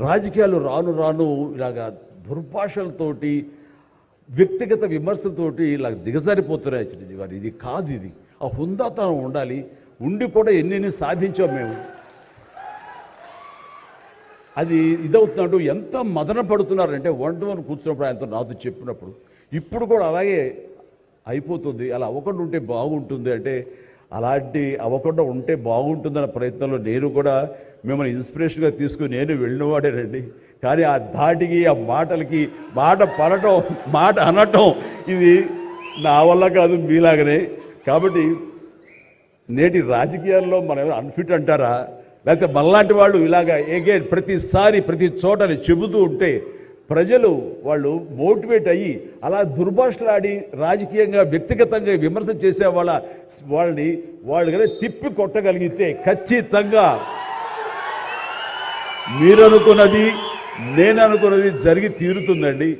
రాజకీయాలు రాను రాను ఇలాగా దుర్భాషలతోటి వ్యక్తిగత విమర్శలతోటి ఇలా దిగజారిపోతున్నాయి చిరంజీవి గారు. ఇది కాదు ఇది. ఆ హుందాతనం ఉండాలి. ఉండి కూడా ఎన్ని సాధించాం మేము. అది ఇదవుతున్నట్టు ఎంత మదన పడుతున్నారంటే వన్ టు వన్ కూర్చున్నప్పుడు ఆయనతో నాతో చెప్పినప్పుడు. ఇప్పుడు కూడా అలాగే అయిపోతుంది. అలా ఒకటి ఉంటే బాగుంటుంది అంటే అలాంటి అవ్వకుండా ఉంటే బాగుంటుందన్న ప్రయత్నంలో నేను కూడా మిమ్మల్ని ఇన్స్పిరేషన్గా తీసుకుని నేను వెళ్ళినవాడేనండి కానీ ఆ ధాటికి ఆ మాటలకి మాట పడటం మాట అనటం ఇది నా వల్ల కాదు మీలాగనే. కాబట్టి నేటి రాజకీయాల్లో మనం అన్ఫిట్ అంటారా? లేకపోతే మనలాంటి వాళ్ళు ఇలాగా ఎగే ప్రతిసారి ప్రతి చోటని చెబుతూ ఉంటే ప్రజలు వాళ్ళు మోటివేట్ అయ్యి అలా దుర్భాషలాడి రాజకీయంగా వ్యక్తిగతంగా విమర్శ చేసే వాళ్ళ వాళ్ళని వాళ్ళు కనుక తిప్పి కొట్టగలిగితే ఖచ్చితంగా మీరు అనుకున్నది నేను అనుకున్నది జరిగి తీరుతుందండి.